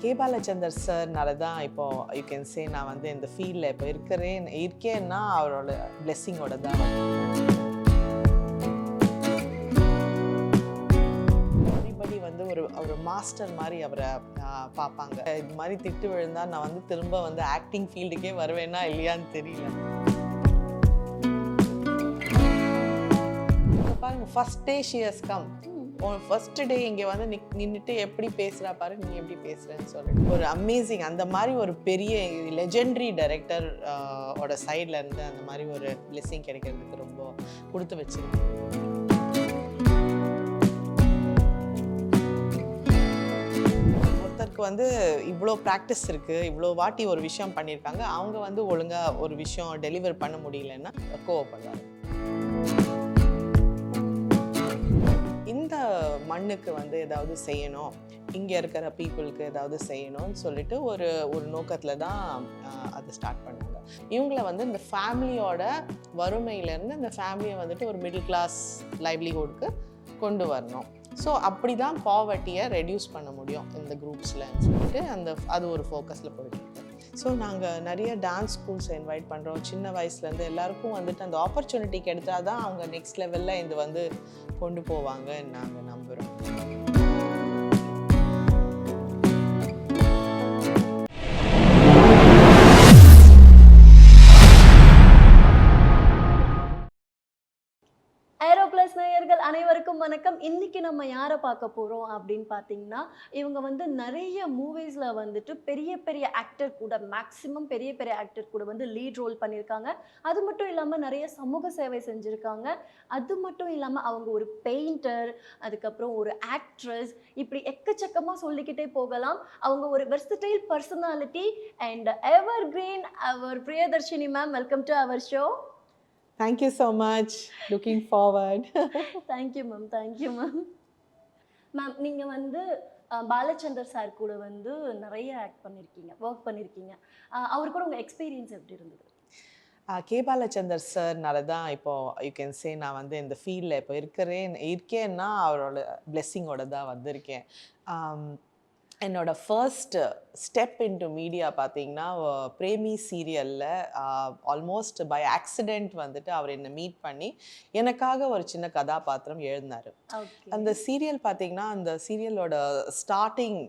K. Balachander சார்னால தான் இப்போ you can say நான் வந்து இந்த ஃபீல்டில் இப்போ இருக்கிறேன் இருக்கேன்னா அவரோட பிளெஸ்ஸிங்கோட தான் எவ்ரிபடி வந்து ஒரு ஒரு மாஸ்டர் மாதிரி அவரை பார்ப்பாங்க. இது மாதிரி திட்டு விழுந்தா நான் வந்து திரும்ப வந்து ஆக்டிங் ஃபீல்டுக்கே வருவேனா இல்லையான்னு தெரியல. பாருங்க first day she has come first day இங்கே வந்து நிக் நின்றுட்டு எப்படி பேசுகிறா பாரு நீ எப்படி பேசுகிறேன்னு சொல்லிட்டு. ஒரு அமேசிங் அந்த மாதிரி ஒரு பெரிய லெஜெண்டரி டைரக்டர் ஓட சைடில் இருந்து அந்த மாதிரி ஒரு பிளெஸ்ஸிங் கிடைக்கிறதுக்கு ரொம்ப கொடுத்து வச்சிருக்கேன். ஒருத்தருக்கு வந்து இவ்வளோ ப்ராக்டிஸ் இருக்குது இவ்வளோ வாட்டி ஒரு விஷயம் பண்ணியிருக்காங்க அவங்க வந்து ஒழுங்காக ஒரு விஷயம் டெலிவர் பண்ண முடியலன்னா கோவப்படுறாரு மண்ணுக்கு வந்து ஏதாவது செய்யணும். இங்கே இருக்கிற பீப்புளுக்கு ஏதாவது செய்யணும்னு சொல்லிட்டு ஒரு ஒரு நோக்கத்தில் தான் அதை அது ஸ்டார்ட் பண்ணாங்க. இவங்கள வந்து இந்த ஃபேமிலியோட வறுமையிலேருந்து இந்த ஃபேமிலியை வந்துட்டு ஒரு மிடில் கிளாஸ் லைவ்லிஹுட்க்கு கொண்டு வரணும். ஸோ அப்படி தான் பாவர்ட்டியை ரெடியூஸ் பண்ண முடியும் இந்த குரூப்ஸில் சொல்லிட்டு அந்த அது ஒரு ஃபோக்கஸில் போயிட்டு இருக்கு. ஸோ நாங்கள் நிறைய டான்ஸ் ஸ்கூல்ஸ் இன்வைட் பண்ணுறோம் சின்ன வயசுலேருந்து எல்லாருக்கும் வந்துட்டு அந்த ஆப்பர்ச்சுனிட்டி கிடைச்சா தான் அவங்க நெக்ஸ்ட் லெவலில் இது வந்து கொண்டு போவாங்கன்னு நாங்கள் நம்புகிறோம் ஏரோபிளஸ் நேயர்கள் அனைவருக்கும் வணக்கம். இன்னைக்கு நம்ம யாரை பார்க்க போகிறோம் அப்படின்னு பார்த்தீங்கன்னா இவங்க வந்து நிறைய மூவிஸில் வந்துட்டு பெரிய பெரிய ஆக்டர் கூட மேக்ஸிமம் பெரிய பெரிய ஆக்டர் கூட வந்து லீட் ரோல் பண்ணியிருக்காங்க. அது மட்டும் இல்லாமல் நிறைய சமூக சேவை செஞ்சுருக்காங்க. அது மட்டும் இல்லாமல் அவங்க ஒரு பெயிண்டர் அதுக்கப்புறம் ஒரு ஆக்ட்ரஸ் இப்படி எக்கச்சக்கமாக சொல்லிக்கிட்டே போகலாம். அவங்க ஒரு versatile personality and evergreen our Priyadarshini mam welcome to our show thank you so much looking forward thank you mam thank you mam mam நீங்கள் வந்து பாலச்சந்தர் சார் கூட வந்து நிறைய ஆக்ட் பண்ணியிருக்கீங்க ஒர்க் பண்ணியிருக்கீங்க அவர் கூட உங்கள் எக்ஸ்பீரியன்ஸ் எப்படி இருந்தது? கே பாலச்சந்தர் சார்னால தான் இப்போ யூ கேன் சே நான் வந்து இந்த ஃபீல்டில் இப்போ இருக்கிறேன். இருக்கேன்னா அவரோட பிளெஸ்ஸிங்கோட தான் வந்திருக்கேன். என்னோட ஃபர்ஸ்ட் ஸ்டெப் இன்டு மீடியா பார்த்தீங்கன்னா பிரேமி சீரியலில் ஆல்மோஸ்ட் பை ஆக்சிடெண்ட் வந்துட்டு அவர் என்னை மீட் பண்ணி எனக்காக ஒரு சின்ன கதாபாத்திரம் எழுதினார். அந்த சீரியல் பார்த்தீங்கன்னா அந்த சீரியலோட ஸ்டார்டிங்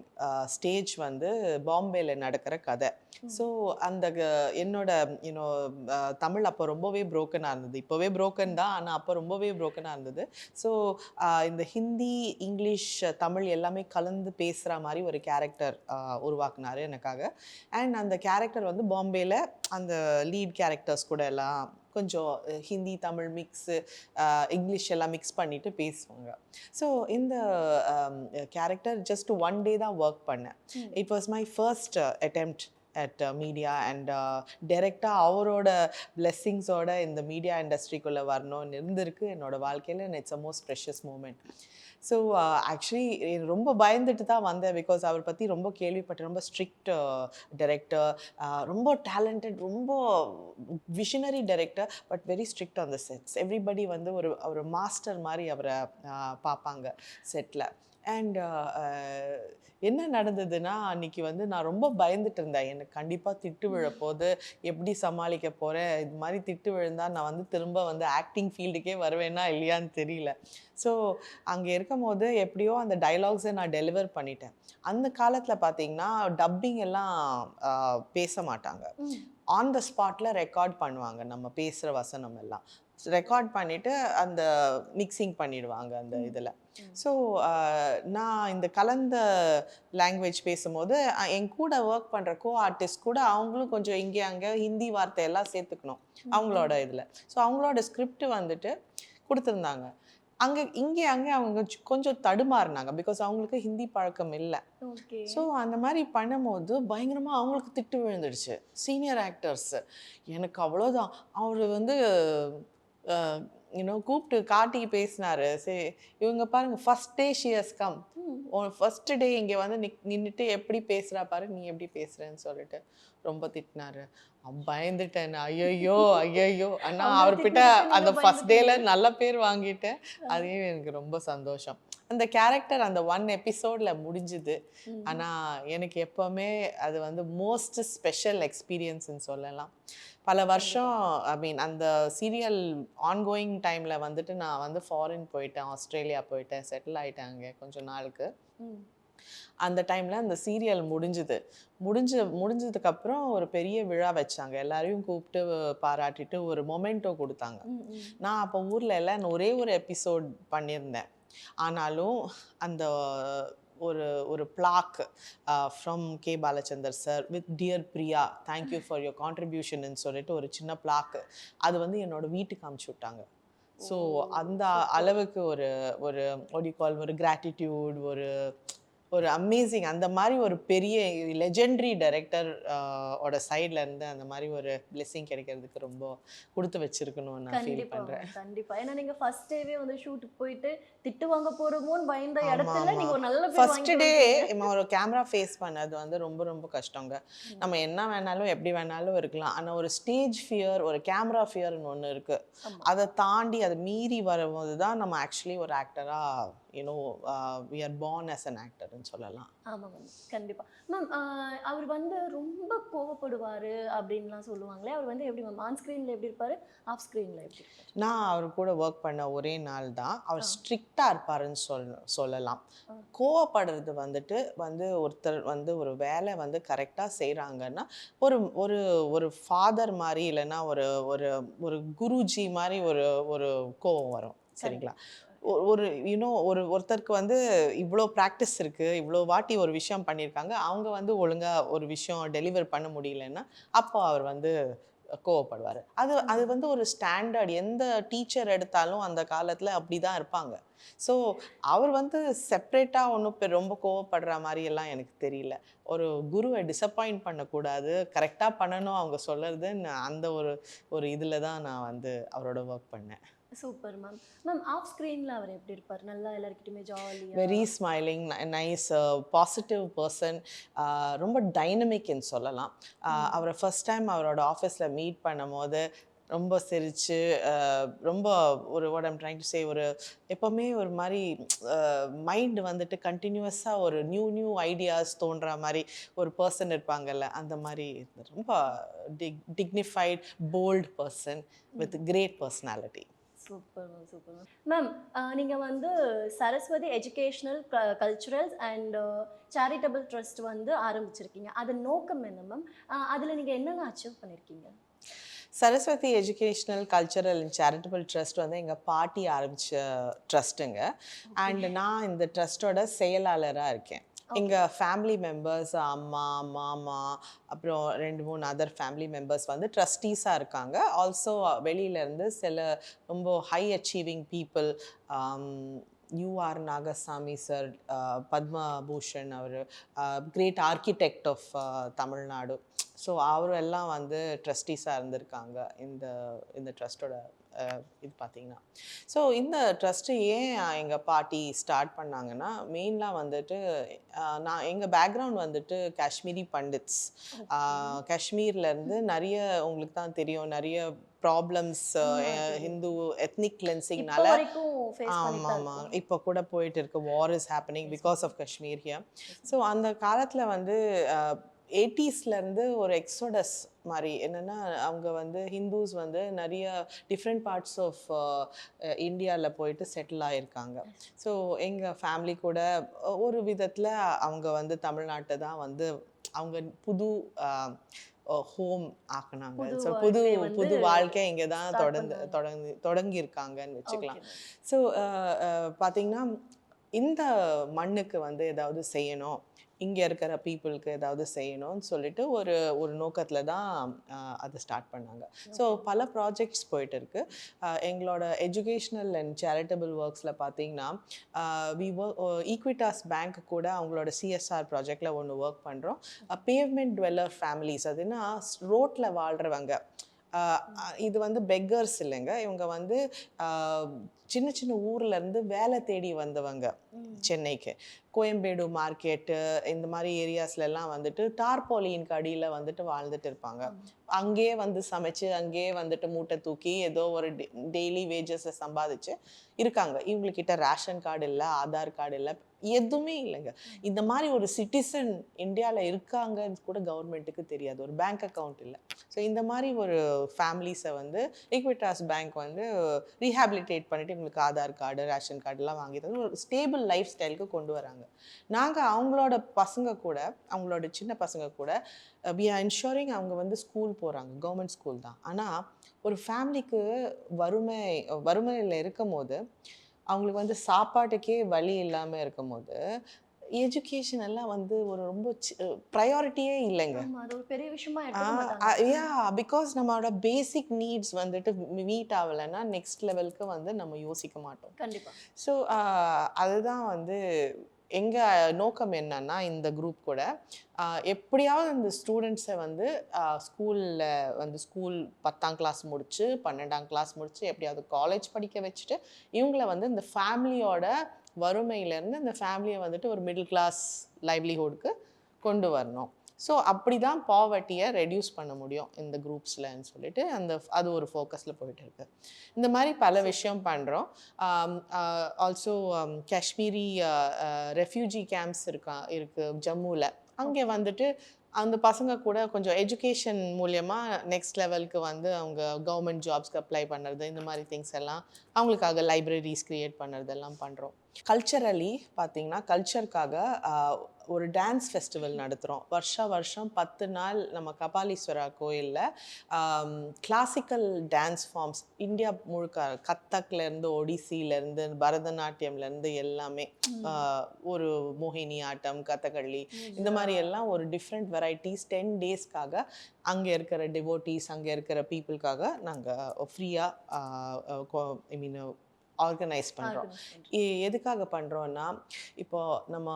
ஸ்டேஜ் வந்து பாம்பேல நடக்கிற கதை. ஸோ அந்த என்னோட யூனோ தமிழ் அப்போ ரொம்பவே broken-ஆ இருந்தது. இப்போவே broken தான் ஆனால் அப்போ ரொம்பவே broken-ஆ இருந்தது. ஸோ இந்த ஹிந்தி இங்கிலீஷ் தமிழ் எல்லாமே கலந்து பேசுகிற மாதிரி ஒரு கேரக்டர் உருவாக்குனாரு எனக்காக. அண்ட் அந்த கேரக்டர் வந்து பாம்பேல அந்த லீட் கேரக்டர்ஸ் கூட எல்லாம் கொஞ்சம் ஹிந்தி தமிழ் மிக்ஸு இங்கிலீஷ் எல்லாம் மிக்ஸ் பண்ணிட்டு பேசுவாங்க. ஸோ இந்த கேரக்டர் ஜஸ்ட் ஒன் டே தான் ஒர்க் பண்ணேன். It was my first attempt at media and டைரெக்டாக அவரோட பிளெஸ்ஸிங்ஸோட இந்த மீடியா இண்டஸ்ட்ரிக்குள்ளே வரணும்னு இருந்திருக்கு. என்னோடய வாழ்க்கையில் it's a most precious moment so actually ரொம்ப பயந்துட்டு தான் வந்தேன் பிகாஸ் அவர் பற்றி ரொம்ப கேள்விப்பட்டேன். ரொம்ப ஸ்ட்ரிக்ட் டைரக்டர் uh, uh, ரொம்ப டேலண்டட் ரொம்ப visionary director but very strict on the sets everybody வந்து ஒரு ஒரு மாஸ்டர் மாதிரி அவரை uh, பார்ப்பாங்க செட்டில் அண்ட் என்ன நடந்ததுன்னா அன்னைக்கு வந்து நான் ரொம்ப பயந்துட்டு இருந்தேன். எனக்கு கண்டிப்பாக திட்டு விழப்போது. எப்படி சமாளிக்க போகிறேன் இது மாதிரி திட்டு விழுந்தா நான் வந்து திரும்ப வந்து ஆக்டிங் ஃபீல்டுக்கே வருவேனா இல்லையான்னு தெரியல. ஸோ அங்கே இருக்கும் போது எப்படியோ அந்த டைலாக்ஸை நான் டெலிவர் பண்ணிட்டேன். அந்த காலத்தில் பார்த்தீங்கன்னா டப்பிங் எல்லாம் பேச மாட்டாங்க. ஆன் த ஸ்பாட்டில் ரெக்கார்ட் பண்ணுவாங்க. நம்ம பேசுகிற வசனம் எல்லாம். ரெக்கார்ட் பண்ணிவிட்டு அந்த மிக்சிங் பண்ணிடுவாங்க அந்த. இதில். ஸோ நான் இந்த கலந்த லாங்குவேஜ் பேசும்போது என் கூட ஒர்க் பண்ணுற கோ ஆர்டிஸ்ட் கூட அவங்களும் கொஞ்சம் இங்கே அங்கே ஹிந்தி வார்த்தையெல்லாம் சேர்த்துக்கணும் அவங்களோட இதில். ஸோ அவங்களோட ஸ்கிரிப்ட் வந்துட்டு கொடுத்துருந்தாங்க. அங்கே இங்கே அங்கே அவங்க கொஞ்சம் தடுமாறினாங்க பிகாஸ் அவங்களுக்கு ஹிந்தி பழக்கம் இல்லை. ஸோ அந்த மாதிரி பண்ணும்போது பயங்கரமாக அவங்களுக்கு திட்டு விழுந்துடுச்சு. சீனியர் ஆக்டர்ஸ் எனக்கு அவ்வளோதான் அவர் வந்து யூனோ கூப்பிட்டு காட்டி பேசினாரு. சரி இவங்க பாருங்க first day she has come first day இங்கே வந்து நிக் நின்றுட்டு எப்படி பேசுகிறா பாரு நீ எப்படி பேசுகிறேன்னு சொல்லிட்டு ரொம்ப திட்டினாரு. பயந்துட்டேன். ஐயையோ ஆனால் அவங்க அவர்கிட்ட அந்த ஃபர்ஸ்ட் டேல. நல்ல பேர் வாங்கிட்டேன். அதே எனக்கு ரொம்ப சந்தோஷம். அந்த கேரக்டர் அந்த ஒன் எபிசோட்ல முடிஞ்சுது. ஆனா எனக்கு எப்பவுமே அது வந்து மோஸ்ட் ஸ்பெஷல் எக்ஸ்பீரியன்ஸ்னு சொல்லலாம். பல வருஷம் ஐ மீன் அந்த சீரியல் ஆன்கோயிங் டைம்ல வந்துட்டு நான் வந்து ஃபாரின் போயிட்டேன். ஆஸ்திரேலியா போயிட்டேன். செட்டில் ஆயிட்டேன் அங்கே கொஞ்ச நாளுக்கு. அந்த டைமில் அந்த சீரியல் முடிஞ்சுது. முடிஞ்சு முடிஞ்சதுக்கப்புறம் ஒரு பெரிய விழா வச்சாங்க. எல்லாரையும் கூப்பிட்டு பாராட்டிட்டு ஒரு மொமெண்டோ கொடுத்தாங்க. நான் அப்போ ஊரில் எல்லாம் நான் ஒரே ஒரு எபிசோட் பண்ணியிருந்தேன். ஆனாலும் அந்த ஒரு ஒரு plaque from K Balachander sir with dear Priya thank you for your contribution சொல்லிட்டு ஒரு சின்ன பிளாக் அது வந்து என்னோட வீட்டுக்கு அமுச்சு விட்டாங்க. ஸோ ஓ, அந்த. அளவுக்கு ஒரு ஒரு ஒடிகால் ஒரு கிராட்டிடியூட் ஒரு ஒரு அமேசிங் அந்த மாதிரி ஒரு பெரிய லெஜெண்டரி டைரக்டர் ஓட சைட்ல இருந்து அந்த மாதிரி ஒரு பிளெஸிங் கிடைக்கிறதுக்கு ரொம்ப கொடுத்து வச்சிருக்கணும்னு நான் ஃபீல் பண்றேன் கண்டிப்பா ஏன்னா நீங்க ஃபர்ஸ்ட் டேவே வந்து ஷூட்டுக்கு போயிட்டு திட்டு வாங்க போறோமோன்னு பயந்த இடத்துல. நீங்க ஒரு நல்ல பேர் ஃபர்ஸ்ட் டே. ஒரு கேமரா ஃபேஸ் பண்ணது வந்து ரொம்ப ரொம்ப கஷ்டங்க நம்ம என்ன வேணாலும் எப்படி வேணாலும் இருக்கலாம் ஆனா ஒரு ஸ்டேஜ் ஃபியர் ஒரு கேமரா ஃபியர்னு ஒன்று இருக்கு. அதை தாண்டி அதை மீறி வரும்போது தான் நம்ம ஆக்சுவலி ஒரு ஆக்டரா you know we are born as an ஆக்டர்னு சொல்லலாம். ஆமா மேம் கண்டிப்பா. மேம் அவர் வந்து ரொம்ப கோவப்படுவாரு அப்படின்லாம் சொல்லுவாங்களே அவர் வந்து எப்படி மேம் ஆன் ஸ்க்ரீன்ல எப்படி இருப்பாரு? ஆஃப் ஸ்க்ரீன்ல எப்படி நான் அவர் கூட ஒர்க் பண்ண ஒரே நாள் தான் அவர். ஸ்ட்ரிக்டாக இருப்பாருன்னு சொல் சொல்லலாம். கோவப்படுறது வந்துட்டு வந்து ஒருத்தர் வந்து ஒரு வேலை வந்து கரெக்டாக செய்கிறாங்கன்னா ஒரு ஒரு ஒரு ஃபாதர் மாதிரி இல்லைன்னா ஒரு ஒரு ஒரு குருஜி மாதிரி ஒரு ஒரு கோவம் வரும். சரிங்களா? ஒரு யூனோ ஒரு ஒருத்தருக்கு வந்து இவ்வளோ ப்ராக்டிஸ் இருக்குது இவ்வளோ வாட்டி ஒரு விஷயம் பண்ணியிருக்காங்க அவங்க வந்து ஒழுங்காக ஒரு விஷயம் டெலிவர் பண்ண முடியலன்னா அப்போ அவர் வந்து கோவப்படுவார். அது அது வந்து ஒரு ஸ்டாண்டர்ட் எந்த டீச்சர் எடுத்தாலும் அந்த காலத்தில் அப்படி தான் இருப்பாங்க. ஸோ அவர் வந்து செப்ரேட்டாக ஒன்றும் ரொம்ப கோவப்படுற மாதிரி எல்லாம் எனக்கு தெரியல. ஒரு குருவை டிசப்பாயிண்ட் பண்ணக்கூடாது. கரெக்டாக பண்ணணும் அவங்க சொல்கிறதுன்னு அந்த ஒரு ஒரு இதில் தான் நான் வந்து அவரோட ஒர்க் பண்ணேன். சூப்பர் மேம் மேம் ஆஃப் ஸ்க்ரீன்ல அவர் எப்படி இருப்பார்? நல்லா எல்லாருக்கிட்டுமே ஜாலியா very smiling nice positive person ரொம்ப டைனமிக்னு சொல்லலாம். ஆஹ் அவரை ஃபர்ஸ்ட் டைம் அவரோட ஆஃபீஸில் மீட் பண்ணும் போது ரொம்ப சிரித்து ரொம்ப ஒரு what I'm trying to say ஒரு எப்போவுமே ஒரு மாதிரி மைண்ட் வந்துட்டு கண்டினியூஸாக ஒரு நியூ நியூ ஐடியாஸ் தோன்ற மாதிரி ஒரு பர்சன் இருப்பாங்கல்ல அந்த மாதிரி. ரொம்ப dig dignified bold person with great personality super mam super mam mam நீங்க வந்து Saraswathi educational culturals and charitable trust வந்து ஆரம்பிச்சிருக்கீங்க. அது நோக்கம் என்ன மேம் அதுல நீங்க என்னென்ன அச்சீவ் பண்ணிருக்கீங்க? Saraswathi educational cultural and charitable trust வந்து எங்கள் பாட்டி ஆரம்பித்த ட்ரஸ்ட்டுங்க அண்ட் நான் இந்த ட்ரஸ்ட்டோட செயலாளராக இருக்கேன். எங்கள் ஃபேமிலி மெம்பர்ஸ் அம்மா மாமா அப்புறம் ரெண்டு மூணு அதர் ஃபேமிலி மெம்பர்ஸ் வந்து ட்ரஸ்டீஸாக இருக்காங்க. ஆல்சோ வெளியிலேருந்து சில ரொம்ப high achieving people you are Nagaswamy sir Padma Bhushan our great architect of Tamil Nadu so அவரெல்லாம் வந்து ட்ரஸ்டீஸாக இருந்திருக்காங்க. இந்த இந்த ட்ரஸ்ட்டோட இது பார்த்தீங்கன்னா ஸோ இந்த ட்ரஸ்ட்டு ஏன் எங்கள் பாட்டி ஸ்டார்ட் பண்ணாங்கன்னா மெயினாக வந்துட்டு நான் எங்கள் பேக்ரவுண்ட் வந்துட்டு காஷ்மீரி பண்டிட்ஸ். காஷ்மீர்லேருந்து நிறைய உங்களுக்கு தான் தெரியும் நிறைய ப்ராப்ளம்ஸ். ஹிந்து எத்னிக் கிளென்சிங்னால ஆமாம். ஆமாம் இப்போ கூட போயிட்டு இருக்கு war is happening because of Kashmir here so அந்த காலத்தில் வந்து எயிட்டிஸ்லேருந்து ஒரு எக்ஸோடஸ் மாதிரி. என்னென்னா அவங்க வந்து ஹிந்துஸ் வந்து நிறைய டிஃப்ரெண்ட் பார்ட்ஸ் ஆஃப் இந்தியாவில் போயிட்டு செட்டில் ஆகிருக்காங்க ஸோ எங்கள் ஃபேமிலி கூட ஒரு விதத்தில் அவங்க வந்து தமிழ்நாட்டை தான் வந்து அவங்க புது ஹோம் ஆக்குனாங்க. புது ஸோ புது புது வாழ்க்கை இங்கே தான் தொடர்ந்து. தொடங்கி தொடங்கியிருக்காங்கன்னு வச்சுக்கலாம். ஸோ பார்த்தீங்கன்னா இந்த மண்ணுக்கு வந்து ஏதாவது செய்யணும். இங்கே இருக்கிற பீப்புளுக்கு ஏதாவது செய்யணும்னு சொல்லிட்டு ஒரு ஒரு நோக்கத்தில் தான் அதை ஸ்டார்ட் பண்ணாங்க. ஸோ பல ப்ராஜெக்ட்ஸ் போயிட்டு இருக்கு. எங்களோட எஜுகேஷ்னல் அண்ட் சேரிட்டபிள் ஒர்க்ஸில் பார்த்தீங்கன்னா வி ஈக்விட்டாஸ் பேங்க் கூட அவங்களோட சிஎஸ்ஆர் ப்ராஜெக்டில் ஒன்று ஒர்க் பண்ணுறோம் பேவ்மெண்ட் டுவெல்லர் ஃபேமிலிஸ் அதுன்னா ரோட்டில் வாழ்கிறவங்க இது வந்து பெக்கர்ஸ் இல்லைங்க. இவங்க வந்து சின்ன சின்ன ஊர்ல இருந்து வேலை தேடி வந்தவங்க சென்னைக்கு. கோயம்பேடு மார்க்கெட்டு இந்த மாதிரி ஏரியாஸ்ல எல்லாம் வந்துட்டு டார்பாலியின் அடியில் வந்துட்டு வாழ்ந்துட்டு இருப்பாங்க. அங்கேயே வந்து சமைச்சு அங்கேயே வந்துட்டு மூட்டை தூக்கி ஏதோ ஒரு டெய்லி வேஜஸை சம்பாதிச்சு இருக்காங்க. இவங்கக்கிட்ட ரேஷன் கார்டு இல்லை ஆதார் கார்டு இல்லை எதுவுமே இல்லைங்க. இந்த மாதிரி ஒரு சிட்டிசன் இந்தியாவில் இருக்காங்கன்னு கூட கவர்மெண்ட்டுக்கு தெரியாது. ஒரு பேங்க் அக்கவுண்ட் இல்லை. ஸோ இந்த மாதிரி ஒரு ஃபேமிலிஸை வந்து ஈக்விட்டாஸ் பேங்க் வந்து ரீஹாபிலிட்டேட் பண்ணிட்டு இவங்களுக்கு ஆதார் கார்டு ரேஷன் கார்டுலாம் வாங்கி தந்து ஒரு ஸ்டேபிள் லைஃப் ஸ்டைலுக்கு கொண்டு வராங்க. நாங்கள் அவங்களோட பசங்க கூட அவங்களோட சின்ன பசங்க கூட வி ஆர் என்ஷூரிங் அவங்க வந்து ஸ்கூல் போகிறாங்க கவர்மெண்ட் ஸ்கூல் தான். ஆனால் ஒரு ஃபேமிலிக்கு வறுமை வறுமையில் இருக்கும் போது அவங்களுக்கு வந்து சாப்பாட்டுக்கே வழி இல்லாமல் இருக்கும் போது எஜுகேஷன் எல்லாம் வந்து ஒரு ரொம்ப ப்ரையாரிட்டியே இல்லைங்க. பெரிய விஷயமா யா பிகாஸ் நம்மளோட பேசிக் நீட்ஸ் வந்துட்டு மீட் ஆகலைன்னா நெக்ஸ்ட் லெவலுக்கு வந்து நம்ம யோசிக்க மாட்டோம். கண்டிப்பா. ஸோ அதுதான் வந்து எங்கள் நோக்கம் என்னன்னா இந்த குரூப் கூட எப்படியாவது இந்த ஸ்டூடெண்ட்ஸை வந்து ஸ்கூலில் வந்து ஸ்கூல் பத்தாம் கிளாஸ் முடித்து பன்னெண்டாம் கிளாஸ் முடித்து எப்படியாவது காலேஜ் படிக்க வச்சுட்டு இவங்கள வந்து இந்த ஃபேமிலியோட வறுமையிலேருந்து இந்த ஃபேமிலியை வந்துட்டு ஒரு மிடில் கிளாஸ் லைவ்லிஹுட்க்கு கொண்டு வரணும். ஸோ அப்படி தான் பாவர்ட்டியை ரெடியூஸ் பண்ண முடியும் இந்த குரூப்ஸ்லன்னு சொல்லிட்டு அந்த அது ஒரு ஃபோக்கஸில் போயிட்டு இருக்கு. இந்த மாதிரி பல விஷயம் பண்ணுறோம் ஆல்சோ காஷ்மீரி ரெஃப்யூஜி கேம்ப்ஸ் இருக்கா இருக்குது ஜம்முவில் அங்கே வந்துட்டு அந்த பசங்க கூட கொஞ்சம் எஜுகேஷன் மூலியமாக நெக்ஸ்ட் லெவலுக்கு வந்து அவங்க கவர்மெண்ட் ஜாப்ஸ்க்கு அப்ளை பண்ணுறது இந்த மாதிரி திங்ஸ் எல்லாம் அவங்களுக்காக லைப்ரரிஸ் க்ரியேட் பண்ணுறது எல்லாம் பண்ணுறோம் கல்ச்சரலி பார்த்தீங்கன்னா கல்ச்சருக்காக ஒரு டான்ஸ் ஃபெஸ்டிவல் நடத்துகிறோம் வருஷா வருஷம் பத்து நாள் நம்ம கபாலீஸ்வரா கோயிலில் கிளாசிக்கல் டான்ஸ் ஃபார்ம்ஸ் இந்தியா முழுக்க கத்தக்லேருந்து ஒடிசிலேருந்து பரதநாட்டியம்லேருந்து எல்லாமே ஒரு மோகினி ஆட்டம் கதகளி இந்த மாதிரி எல்லாம் ஒரு டிஃப்ரெண்ட் வெரைட்டிஸ் டென் டேஸ்க்காக அங்கே இருக்கிற டிவோட்டீஸ் அங்கே இருக்கிற பீப்புளுக்காக நாங்கள் ஃப்ரீயாக ஐ மீன் ஆர்கனைஸ் பண்ணுறோம் எதுக்காக பண்ணுறோன்னா இப்போ நம்ம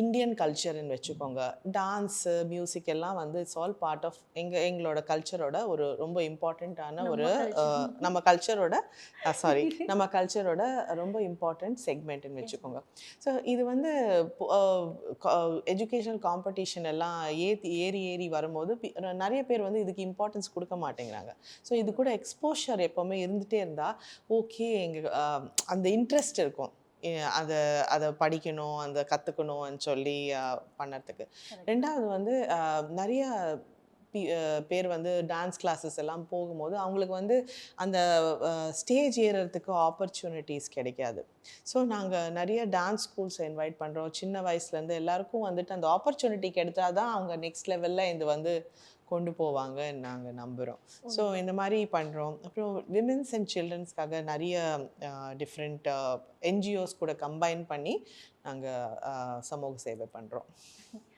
இந்தியன் கல்ச்சர்னு வச்சுக்கோங்க. டான்ஸு மியூசிக் எல்லாம் வந்து இட்ஸ் ஆல் பார்ட் ஆஃப் எங்கள் எங்களோட கல்ச்சரோட ஒரு ரொம்ப இம்பார்ட்டண்ட்டான ஒரு நம்ம கல்ச்சரோட சாரி நம்ம கல்ச்சரோட ரொம்ப இம்பார்ட்டண்ட் செக்மெண்ட்னு வச்சுக்கோங்க. ஸோ இது வந்து எஜுகேஷனல் காம்படிஷன் எல்லாம் ஏற்றி ஏறி ஏறி வரும்போது நிறைய பேர் வந்து இதுக்கு இம்பார்ட்டன்ஸ் கொடுக்க மாட்டேங்கிறாங்க. ஸோ இது கூட எக்ஸ்போஷர் எப்போவுமே இருந்துகிட்டே இருந்தால் ஓகே எங்கள் அந்த இன்ட்ரெஸ்ட் இருக்கும். அதை அதை படிக்கணும் அந்த கற்றுக்கணும்னு சொல்லி பண்ணறதுக்கு. ரெண்டாவது வந்து நிறைய பேர் வந்து டான்ஸ் கிளாஸஸ் எல்லாம் போகும்போது அவங்களுக்கு வந்து அந்த ஸ்டேஜ் ஏறுறதுக்கு ஆப்பர்ச்சுனிட்டிஸ் கிடைக்காது. ஸோ நாங்கள் நிறைய டான்ஸ் ஸ்கூல்ஸை இன்வைட் பண்ணுறோம் சின்ன வயசுலேருந்து எல்லாருக்கும் வந்துட்டு அந்த ஆப்பர்ச்சுனிட்டி கிடைத்தா தான் அவங்க நெக்ஸ்ட் லெவலில் இது வந்து கொண்டு போவாங்கன்னு நாங்கள் நம்புகிறோம் ஸோ இந்த மாதிரி பண்ணுறோம் அப்புறம் விமென்ஸ் அண்ட் சில்ட்ரன்ஸ்க்காக நிறைய டிஃப்ரெண்ட் என்ஜிஓஸ் கூட கம்பைன் பண்ணி நாங்கள் சமூக சேவை பண்ணுறோம்